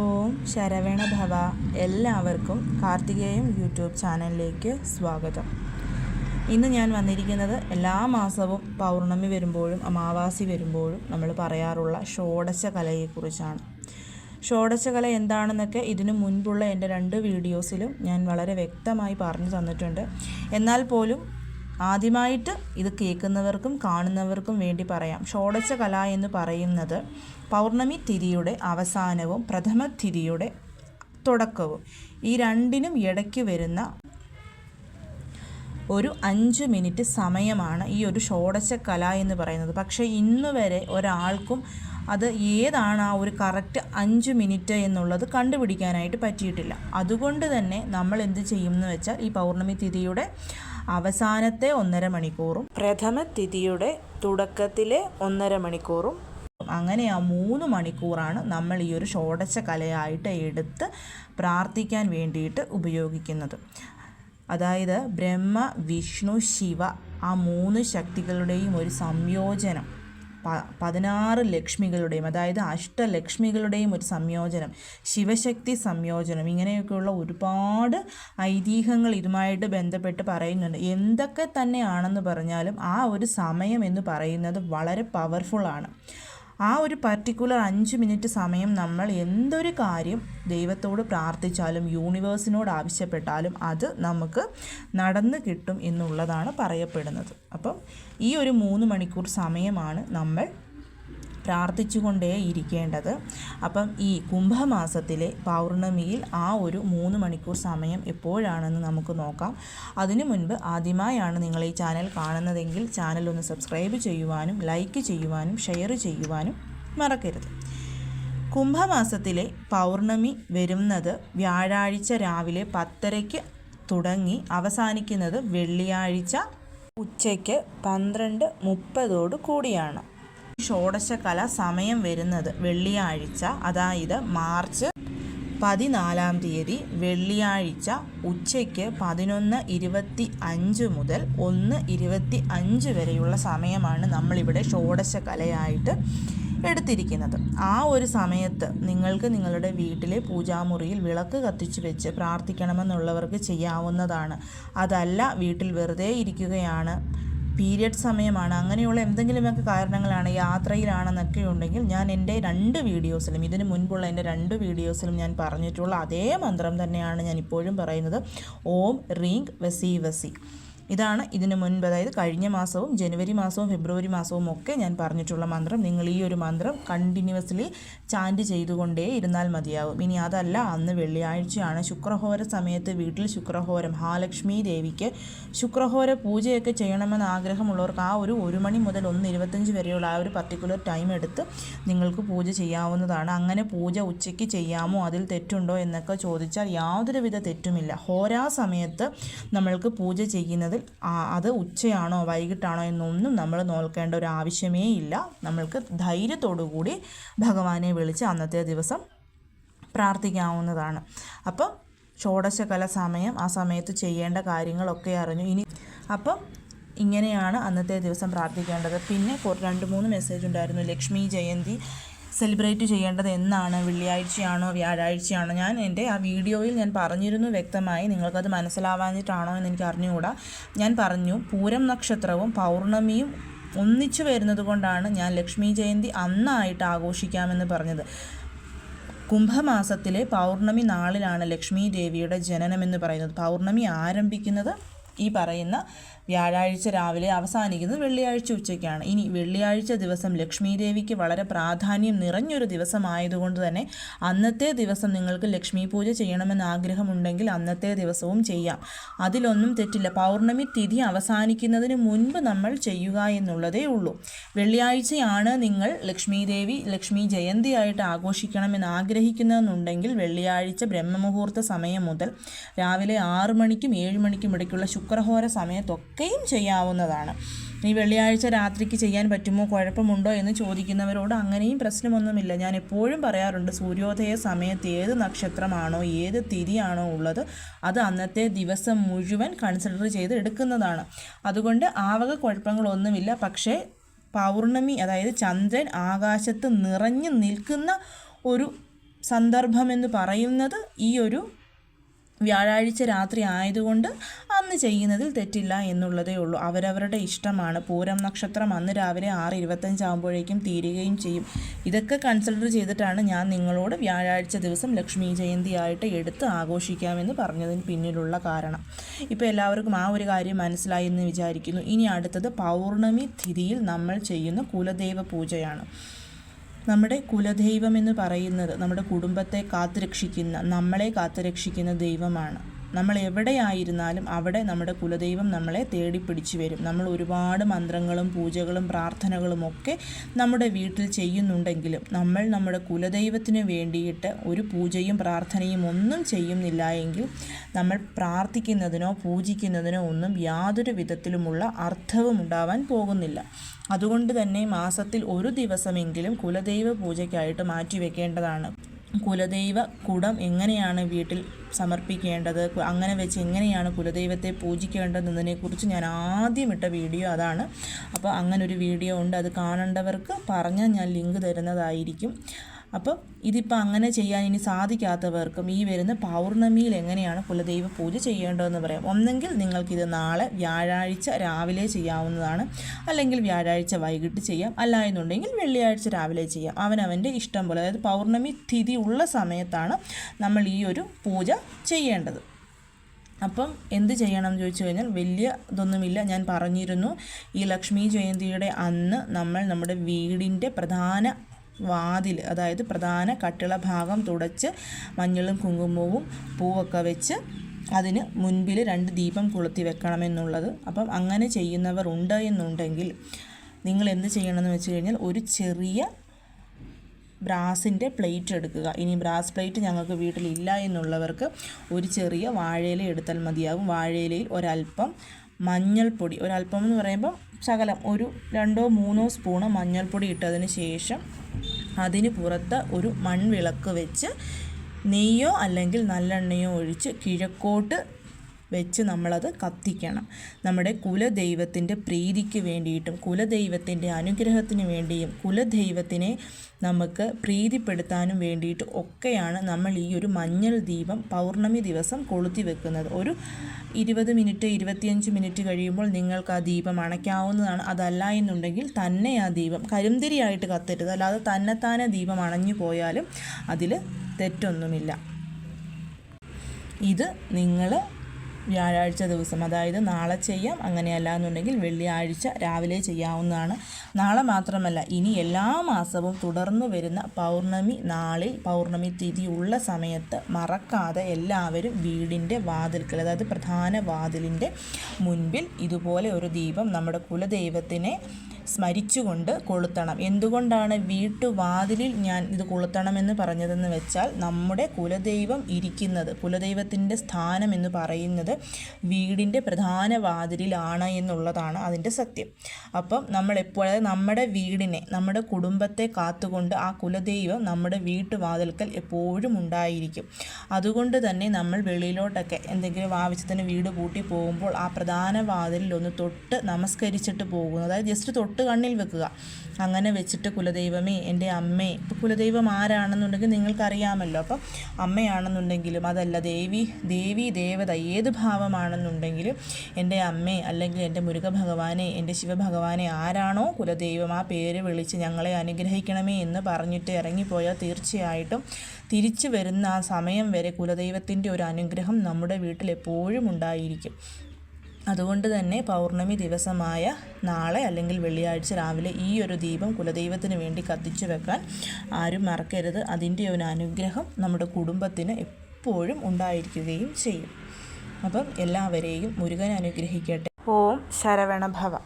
ഓം ശരവണ ഭവ എല്ലാവർക്കും കാർത്തികേയം യൂട്യൂബ് ചാനലിലേക്ക് സ്വാഗതം. ഇന്ന് ഞാൻ വന്നിരിക്കുന്നത് എല്ലാ മാസവും പൗർണമി വരുമ്പോഴും അമാവാസി വരുമ്പോഴും നമ്മൾ പറയാറുള്ള ഷോഡശ കലയെക്കുറിച്ചാണ്. ഷോഡശ കല എന്താണെന്നൊക്കെ ഇതിനു മുൻപുള്ള എന്റെ രണ്ട് വീഡിയോസിലും ഞാൻ വളരെ വ്യക്തമായി പറഞ്ഞു തന്നിട്ടുണ്ട്. എന്നാൽ പോലും ആദ്യമായിട്ട് ഇത് കേൾക്കുന്നവർക്കും കാണുന്നവർക്കും വേണ്ടി പറയാം. ഷോഡശ കല എന്ന് പറയുന്നത് പൗർണമി തിരിയുടെ അവസാനവും പ്രഥമ തിരിയുടെ തുടക്കവും. ഈ രണ്ടിനും ഇടയ്ക്ക് വരുന്ന ഒരു അഞ്ച് മിനിറ്റ് സമയമാണ് ഈ ഒരു ഷോഡശ കല എന്ന് പറയുന്നത്. പക്ഷേ ഇന്ന് വരെ ഒരാൾക്കും അത് ഏതാണ് ആ ഒരു കറക്റ്റ് അഞ്ച് മിനിറ്റ് എന്നുള്ളത് കണ്ടുപിടിക്കാനായിട്ട് പറ്റിയിട്ടില്ല. അതുകൊണ്ട് തന്നെ നമ്മൾ എന്ത് ചെയ്യും എന്ന് വെച്ചാൽ ഈ പൗർണമി തിഥിയുടെ അവസാനത്തെ ഒന്നര മണിക്കൂറും പ്രഥമ തിഥിയുടെ തുടക്കത്തിലെ ഒന്നര മണിക്കൂറും അങ്ങനെ ആ മൂന്ന് മണിക്കൂറാണ് നമ്മൾ ഈ ഒരു ഷോടച്ച കലയായിട്ട് എടുത്ത് പ്രാർത്ഥിക്കാൻ വേണ്ടിയിട്ട് ഉപയോഗിക്കുന്നത്. അതായത് ബ്രഹ്മ വിഷ്ണു ശിവ ആ മൂന്ന് ശക്തികളുടെയും ഒരു സംയോജനം. പ പതിനാറ് ലക്ഷ്മികളുടെയും അതായത് അഷ്ടലക്ഷ്മികളുടെയും ഒരു സംയോജനം ശിവശക്തി സംയോജനം ഇങ്ങനെയൊക്കെയുള്ള ഒരുപാട് ഐതിഹ്യങ്ങൾ ഇതുമായിട്ട് ബന്ധപ്പെട്ട് പറയുന്നുണ്ട്. എന്തൊക്കെ തന്നെയാണെന്ന് പറഞ്ഞാലും ആ ഒരു സമയം എന്ന് പറയുന്നത് വളരെ പവർഫുള്ളാണ് ആ ഒരു പർട്ടിക്കുലർ അഞ്ച് മിനിറ്റ് സമയം നമ്മൾ എന്തൊരു കാര്യം ദൈവത്തോട് പ്രാർത്ഥിച്ചാലും യൂണിവേഴ്സിനോട് ആവശ്യപ്പെട്ടാലും അത് നമുക്ക് നടന്നു കിട്ടും എന്നുള്ളതാണ് പറയപ്പെടുന്നത്. അപ്പം ഈ ഒരു മൂന്ന് മണിക്കൂർ സമയമാണ് നമ്മൾ പ്രാർത്ഥിച്ചുകൊണ്ടേ ഇരിക്കേണ്ടത്. അപ്പം ഈ കുംഭമാസത്തിലെ പൗർണമിയിൽ ആ ഒരു മൂന്ന് മണിക്കൂർ സമയം എപ്പോഴാണെന്ന് നമുക്ക് നോക്കാം. അതിനു മുൻപ് ആദ്യമായാണ് നിങ്ങൾ ഈ ചാനൽ കാണുന്നതെങ്കിൽ ചാനൽ ഒന്ന് സബ്സ്ക്രൈബ് ചെയ്യുവാനും ലൈക്ക് ചെയ്യുവാനും ഷെയർ ചെയ്യുവാനും മറക്കരുത്. കുംഭമാസത്തിലെ പൗർണമി വരുന്നത് വ്യാഴാഴ്ച രാവിലെ പത്തരയ്ക്ക് തുടങ്ങി അവസാനിക്കുന്നത് വെള്ളിയാഴ്ച ഉച്ചയ്ക്ക് പന്ത്രണ്ട് മുപ്പതോട് കൂടിയാണ്. ഷോഡശകല സമയം വരുന്നത് വെള്ളിയാഴ്ച അതായത് മാർച്ച് പതിനാലാം തീയതി. വെള്ളിയാഴ്ച ഉച്ചയ്ക്ക് പതിനൊന്ന് ഇരുപത്തി അഞ്ച് മുതൽ ഒന്ന് ഇരുപത്തി അഞ്ച് വരെയുള്ള സമയമാണ് നമ്മളിവിടെ ഷോഡശകലയായിട്ട് എടുത്തിരിക്കുന്നത്. ആ ഒരു സമയത്ത് നിങ്ങൾക്ക് നിങ്ങളുടെ വീട്ടിലെ പൂജാമുറിയിൽ വിളക്ക് കത്തിച്ചു വെച്ച് പ്രാർത്ഥിക്കണമെന്നുള്ളവർക്ക് ചെയ്യാവുന്നതാണ്. അതല്ല വീട്ടിൽ വെറുതെ ഇരിക്കുകയാണ്. പീരിയഡ് സമയമാണ്. അങ്ങനെയുള്ള എന്തെങ്കിലുമൊക്കെ കാരണങ്ങളാണ് യാത്രയിലാണെന്നൊക്കെ ഉണ്ടെങ്കിൽ ഞാൻ എന്റെ രണ്ട് വീഡിയോസിലും ഇതിന് മുൻപുള്ള എന്റെ രണ്ട് വീഡിയോസിലും ഞാൻ പറഞ്ഞിട്ടുള്ള അതേ മന്ത്രം തന്നെയാണ് ഞാൻ ഇപ്പോഴും പറയുന്നത്. ഓം റീങ് വസി വസി. ഇതാണ് ഇതിനു മുൻപ്. അതായത് കഴിഞ്ഞ മാസവും ജനുവരി മാസവും ഫെബ്രുവരി മാസവും ഒക്കെ ഞാൻ പറഞ്ഞിട്ടുള്ള മന്ത്രം. നിങ്ങൾ ഈ ഒരു മന്ത്രം കണ്ടിന്യൂസ്ലി ചാന്റ് ചെയ്തുകൊണ്ടേ ഇരുന്നാൽ മതിയാവും. ഇനി അതല്ല അന്ന് വെള്ളിയാഴ്ചയാണ് ശുക്രഹോര സമയത്ത് വീട്ടിൽ ശുക്രഹോരം മഹാലക്ഷ്മി ദേവിക്ക് ശുക്രഹോര പൂജയൊക്കെ ചെയ്യണമെന്ന് ആഗ്രഹമുള്ളവർക്ക് ആ ഒരു ഒരു മണി മുതൽ ഒന്ന് ഇരുപത്തഞ്ച് വരെയുള്ള ആ ഒരു പർട്ടിക്കുലർ ടൈം എടുത്ത് നിങ്ങൾക്ക് പൂജ ചെയ്യാവുന്നതാണ്. അങ്ങനെ പൂജ ഉച്ചയ്ക്ക് ചെയ്യാമോ അതിൽ തെറ്റുണ്ടോ എന്നൊക്കെ ചോദിച്ചാൽ യാതൊരുവിധ തെറ്റുമില്ല. ഹോരാ സമയത്ത് നമ്മൾക്ക് പൂജ ചെയ്യുന്നതിൽ അത് ഉച്ചയാണോ വൈകിട്ടാണോ എന്നൊന്നും നമ്മൾ നോക്കേണ്ട ഒരു ആവശ്യമേ ഇല്ല. നമ്മൾക്ക് ധൈര്യത്തോടു കൂടി ഭഗവാനെ വിളിച്ച് അന്നത്തെ ദിവസം പ്രാർത്ഥിക്കാവുന്നതാണ്. അപ്പം ഷോഡശകല സമയം ആ സമയത്ത് ചെയ്യേണ്ട കാര്യങ്ങളൊക്കെ അറിഞ്ഞു. ഇനി അപ്പം ഇങ്ങനെയാണ് അന്നത്തെ ദിവസം പ്രാർത്ഥിക്കേണ്ടത്. പിന്നെ രണ്ട് മൂന്ന് മെസ്സേജ് ഉണ്ടായിരുന്നു. ലക്ഷ്മി ജയന്തി സെലിബ്രേറ്റ് ചെയ്യേണ്ടത് എന്നാണ് വെള്ളിയാഴ്ചയാണോ വ്യാഴാഴ്ചയാണോ? ഞാൻ എന്റെ ആ വീഡിയോയിൽ ഞാൻ പറഞ്ഞിരുന്നു വ്യക്തമായി. നിങ്ങൾക്കത് മനസ്സിലാവാഞ്ഞിട്ടാണോ എന്ന് എനിക്ക് അറിഞ്ഞുകൂടാ. ഞാൻ പറഞ്ഞു പൂരം നക്ഷത്രവും പൗർണമിയും ഒന്നിച്ചു വരുന്നത് കൊണ്ടാണ് ഞാൻ ലക്ഷ്മി ജയന്തി അന്നായിട്ട് ആഘോഷിക്കാമെന്ന് പറഞ്ഞത്. കുംഭമാസത്തിലെ പൗർണമി നാളിലാണ് ലക്ഷ്മി ദേവിയുടെ ജനനമെന്ന് പറയുന്നത്. പൗർണമി ആരംഭിക്കുന്നത് ഈ പറയുന്ന വ്യാഴാഴ്ച രാവിലെ അവസാനിക്കുന്നത് വെള്ളിയാഴ്ച ഉച്ചയ്ക്കാണ്. ഇനി വെള്ളിയാഴ്ച ദിവസം ലക്ഷ്മി ദേവിക്ക് വളരെ പ്രാധാന്യം നിറഞ്ഞൊരു ദിവസമായതുകൊണ്ട് തന്നെ അന്നത്തെ ദിവസം നിങ്ങൾക്ക് ലക്ഷ്മി പൂജ ചെയ്യണമെന്ന് ആഗ്രഹമുണ്ടെങ്കിൽ അന്നത്തെ ദിവസവും ചെയ്യാം. അതിലൊന്നും തെറ്റില്ല. പൗർണമി തിഥി അവസാനിക്കുന്നതിന് മുൻപ് നമ്മൾ ചെയ്യുക എന്നുള്ളതേ ഉള്ളൂ. വെള്ളിയാഴ്ചയാണ് നിങ്ങൾ ലക്ഷ്മി ദേവി ലക്ഷ്മി ജയന്തിയായിട്ട് ആഘോഷിക്കണമെന്ന് ആഗ്രഹിക്കുന്നതെന്നുണ്ടെങ്കിൽ വെള്ളിയാഴ്ച ബ്രഹ്മമുഹൂർത്ത സമയം മുതൽ രാവിലെ ആറു മണിക്കും ഏഴ് മണിക്കും ഇടയ്ക്കുള്ള ശുക്രഹോര സമയത്തൊക്കെയും ചെയ്യാവുന്നതാണ്. ഈ വെള്ളിയാഴ്ച രാത്രിക്ക് ചെയ്യാൻ പറ്റുമോ? കുഴപ്പമുണ്ടോ എന്ന് ചോദിക്കുന്നവരോട് അങ്ങനെയും പ്രശ്നമൊന്നുമില്ല. ഞാൻ എപ്പോഴും പറയാറുണ്ട് സൂര്യോദയ സമയത്ത് ഏത് നക്ഷത്രമാണോ ഏത് തിരിയാണോ ഉള്ളത് അത് അന്നത്തെ ദിവസം മുഴുവൻ കൺസിഡർ ചെയ്ത് എടുക്കുന്നതാണ്. അതുകൊണ്ട് ആവക കുഴപ്പങ്ങളൊന്നുമില്ല. പക്ഷേ പൗർണമി അതായത് ചന്ദ്രൻ ആകാശത്ത് നിറഞ്ഞു നിൽക്കുന്ന ഒരു സന്ദർഭമെന്ന് പറയുന്നത് ഈ ഒരു വ്യാഴാഴ്ച രാത്രി ആയതുകൊണ്ട് അന്ന് ചെയ്യുന്നതിൽ തെറ്റില്ല എന്നുള്ളതേ ഉള്ളൂ. അവരവരുടെ ഇഷ്ടമാണ്. പൂരം നക്ഷത്രം അന്ന് രാവിലെ ആറ് ഇരുപത്തഞ്ചാകുമ്പോഴേക്കും തീരുകയും ചെയ്യും. ഇതൊക്കെ കൺസിഡർ ചെയ്തിട്ടാണ് ഞാൻ നിങ്ങളോട് വ്യാഴാഴ്ച ദിവസം ലക്ഷ്മി ജയന്തി ആയിട്ട് എടുത്ത് ആഘോഷിക്കാമെന്ന് പറഞ്ഞതിന് പിന്നിലുള്ള കാരണം. ഇപ്പോൾ എല്ലാവർക്കും ആ ഒരു കാര്യം മനസ്സിലായി എന്ന് വിചാരിക്കുന്നു. ഇനി അടുത്തത് പൗർണമി തിഥിയിൽ നമ്മൾ ചെയ്യുന്ന കുലദേവ പൂജയാണ്. നമ്മുടെ കുലദൈവം എന്ന് പറയുന്നത് നമ്മുടെ കുടുംബത്തെ കാത്തുരക്ഷിക്കുന്ന നമ്മളെ കാത്തുരക്ഷിക്കുന്ന ദൈവമാണ്. നമ്മൾ എവിടെയായിരുന്നാലും അവിടെ നമ്മുടെ കുലദൈവം നമ്മളെ തേടി പിടിച്ചു വരും. നമ്മൾ ഒരുപാട് മന്ത്രങ്ങളും പൂജകളും പ്രാർത്ഥനകളും ഒക്കെ നമ്മുടെ വീട്ടിൽ ചെയ്യുന്നുണ്ടെങ്കിലും നമ്മൾ നമ്മുടെ കുലദൈവത്തിന് വേണ്ടിയിട്ട് ഒരു പൂജയും പ്രാർത്ഥനയും ഒന്നും ചെയ്യുന്നില്ല എങ്കിൽ നമ്മൾ പ്രാർത്ഥിക്കുന്നതിനോ പൂജിക്കുന്നതിനോ ഒന്നും യാതൊരു വിധത്തിലുമുള്ള അർത്ഥവും ഉണ്ടാവാൻ പോകുന്നില്ല. അതുകൊണ്ട് തന്നെ മാസത്തിൽ ഒരു ദിവസമെങ്കിലും കുലദൈവ പൂജയ്ക്കായിട്ട് മാറ്റിവെക്കേണ്ടതാണ് കുലദൈവ കുടം എങ്ങനെയാണ് വീട്ടിൽ സമർപ്പിക്കേണ്ടത്? അങ്ങനെ വെച്ച് എങ്ങനെയാണ് കുലദൈവത്തെ പൂജിക്കേണ്ടതെന്നതിനെക്കുറിച്ച് ഞാൻ ആദ്യം ഇട്ട വീഡിയോ അതാണ്. അപ്പോൾ അങ്ങനൊരു വീഡിയോ ഉണ്ട്. അത് കാണേണ്ടവർക്ക് പറഞ്ഞാൽ ഞാൻ ലിങ്ക് തരുന്നതായിരിക്കും. അപ്പോൾ ഇതിപ്പോൾ അങ്ങനെ ചെയ്യാൻ ഇനി സാധിക്കാത്തവർക്കും ഈ വരുന്ന പൗർണമിയിൽ എങ്ങനെയാണ് കുലദൈവ പൂജ ചെയ്യേണ്ടതെന്ന് പറയാം. ഒന്നെങ്കിൽ നിങ്ങൾക്കിത് നാളെ വ്യാഴാഴ്ച രാവിലെ ചെയ്യാവുന്നതാണ്. അല്ലെങ്കിൽ വ്യാഴാഴ്ച വൈകിട്ട് ചെയ്യാം. അല്ല എന്നുണ്ടെങ്കിൽ വെള്ളിയാഴ്ച രാവിലെ ചെയ്യാം. അവനവന്റെ ഇഷ്ടം പോലെ. അതായത് പൗർണമി തിഥി ഉള്ള സമയത്താണ് നമ്മൾ ഈ ഒരു പൂജ ചെയ്യേണ്ടത്. അപ്പം എന്ത് ചെയ്യണം എന്ന് ചോദിച്ചു കഴിഞ്ഞാൽ വലിയ ഇതൊന്നുമില്ല. ഞാൻ പറഞ്ഞിരുന്നു ഈ ലക്ഷ്മി ജയന്തിയുടെ അന്ന് നമ്മൾ നമ്മുടെ വീടിന്റെ പ്രധാന വാതിൽ അതായത് പ്രധാന കട്ടിള ഭാഗം തുടച്ച് മഞ്ഞളും കുങ്കുമവും പൂവൊക്കെ വെച്ച് അതിന് മുൻപിൽ രണ്ട് ദീപം കൊളുത്തി വെക്കണമെന്നുള്ളത്. അപ്പം അങ്ങനെ ചെയ്യുന്നവർ ഉണ്ട് എന്നുണ്ടെങ്കിൽ നിങ്ങൾ എന്ത് ചെയ്യണമെന്ന് വെച്ച് കഴിഞ്ഞാൽ ഒരു ചെറിയ ബ്രാസിന്റെ പ്ലേറ്റ് എടുക്കുക. ഇനി ബ്രാസ് പ്ലേറ്റ് ഞങ്ങൾക്ക് വീട്ടിലില്ല എന്നുള്ളവർക്ക് ഒരു ചെറിയ വാഴയില എടുത്താൽ മതിയാകും വാഴയിലയിൽ ഒരല്പം മഞ്ഞൾപ്പൊടി ഒരല്പം എന്ന് പറയുമ്പോൾ ശകലം ഒരു രണ്ടോ മൂന്നോ സ്പൂണ് മഞ്ഞൾപ്പൊടി ഇട്ടതിന് ശേഷം അതിന് പുറത്ത് ഒരു മൺവിളക്ക് വെച്ച് നെയ്യോ അല്ലെങ്കിൽ നല്ലെണ്ണയോ ഒഴിച്ച് കിഴക്കോട്ട് വെച്ച് നമ്മളത് കത്തിക്കണം. നമ്മുടെ കുലദൈവത്തിന്റെ പ്രീതിക്ക് വേണ്ടിയിട്ടും കുലദൈവത്തിന്റെ അനുഗ്രഹത്തിന് വേണ്ടിയും കുലദൈവത്തിനെ നമുക്ക് പ്രീതിപ്പെടുത്താനും വേണ്ടിയിട്ട് ഒക്കെയാണ് നമ്മൾ ഈ ഒരു മഞ്ഞൾ ദീപം പൗർണമി ദിവസം കൊളുത്തി വെക്കുന്നത്. ഒരു ഇരുപത് മിനിറ്റ് ഇരുപത്തിയഞ്ച് മിനിറ്റ് കഴിയുമ്പോൾ നിങ്ങൾക്ക് ആ ദീപം അണയ്ക്കാവുന്നതാണ്. അതല്ല എന്നുണ്ടെങ്കിൽ തന്നെ ആ ദീപം കരിന്തിരിയായിട്ട് കത്തരുത്. അല്ലാതെ തന്നെത്താനെ ദീപം അണഞ്ഞു പോയാലും അതിൽ തെറ്റൊന്നുമില്ല. ഇത് നിങ്ങൾ വ്യാഴാഴ്ച ദിവസം. അതായത് നാളെ ചെയ്യാം അങ്ങനെയല്ല എന്നുണ്ടെങ്കിൽ വെള്ളിയാഴ്ച രാവിലെ ചെയ്യാവുന്നതാണ്. നാളെ മാത്രമല്ല ഇനി എല്ലാ മാസവും തുടർന്നു വരുന്ന പൗർണമി നാളിൽ പൗർണമി തിഥി ഉള്ള സമയത്ത് മറക്കാതെ എല്ലാവരും വീടിന്റെ വാതിൽക്കൽ അതായത് പ്രധാന വാതിലിന്റെ മുൻപിൽ ഇതുപോലെ ഒരു ദീപം നമ്മുടെ കുലദൈവത്തിനെ സ്മരിച്ചുകൊണ്ട് കൊളുത്തണം. എന്തുകൊണ്ടാണ് വീട്ടുവാതിലിൽ ഞാൻ ഇത് കൊളുത്തണമെന്ന് പറഞ്ഞതെന്ന് വെച്ചാൽ നമ്മുടെ കുലദൈവം ഇരിക്കുന്നത് കുലദൈവത്തിന്റെ സ്ഥാനം എന്ന് പറയുന്നത് വീടിന്റെ പ്രധാന വാതിലിലാണ് എന്നുള്ളതാണ് അതിന്റെ സത്യം. അപ്പം നമ്മൾ എപ്പോഴും നമ്മുടെ വീടിനെ നമ്മുടെ കുടുംബത്തെ കാത്തുകൊണ്ട് ആ കുലദൈവം നമ്മുടെ വീട്ടുവാതിൽക്കൽ എപ്പോഴും ഉണ്ടായിരിക്കും. അതുകൊണ്ട് തന്നെ നമ്മൾ വെളിയിലോട്ടൊക്കെ എന്തെങ്കിലും ആവശ്യത്തിന് വീട് പൂട്ടി പോകുമ്പോൾ ആ പ്രധാന വാതിലിൽ ഒന്ന് തൊട്ട് നമസ്കരിച്ചിട്ട് പോകുന്നു അതായത് ജസ്റ്റ് തൊട്ട് തൊട്ട് കണ്ണിൽ വെക്കുക. അങ്ങനെ വെച്ചിട്ട് കുലദൈവമേ എന്റെ അമ്മേ ഇപ്പോൾ കുലദൈവം ആരാണെന്നുണ്ടെങ്കിൽ നിങ്ങൾക്കറിയാമല്ലോ. അപ്പം അമ്മയാണെന്നുണ്ടെങ്കിലും അതല്ല ദേവി ദേവി ദേവത ഏത് ഭാവമാണെന്നുണ്ടെങ്കിലും എന്റെ അമ്മേ അല്ലെങ്കിൽ എന്റെ മുരുക ഭഗവാനെ എന്റെ ശിവഭഗവാനെ ആരാണോ കുലദൈവം ആ പേര് വിളിച്ച് ഞങ്ങളെ അനുഗ്രഹിക്കണമേ എന്ന് പറഞ്ഞിട്ട് ഇറങ്ങിപ്പോയാൽ തീർച്ചയായിട്ടും തിരിച്ചു വരുന്ന ആ സമയം വരെ കുലദൈവത്തിന്റെ ഒരു അനുഗ്രഹം നമ്മുടെ വീട്ടിൽ എപ്പോഴും ഉണ്ടായിരിക്കും. അതുകൊണ്ട് തന്നെ പൗർണമി ദിവസമായ നാളെ അല്ലെങ്കിൽ വെള്ളിയാഴ്ച രാവിലെ ഈ ഒരു ദീപം കുലദൈവത്തിന് വേണ്ടി കത്തിച്ചു വെക്കാൻ ആരും മറക്കരുത്. അതിന്റെ ഒരു അനുഗ്രഹം നമ്മുടെ കുടുംബത്തിന് എപ്പോഴും ഉണ്ടായിരിക്കുകയും ചെയ്യും. അപ്പം എല്ലാവരെയും മുരുകൻ അനുഗ്രഹിക്കട്ടെ. ഓം ശരവണഭവ.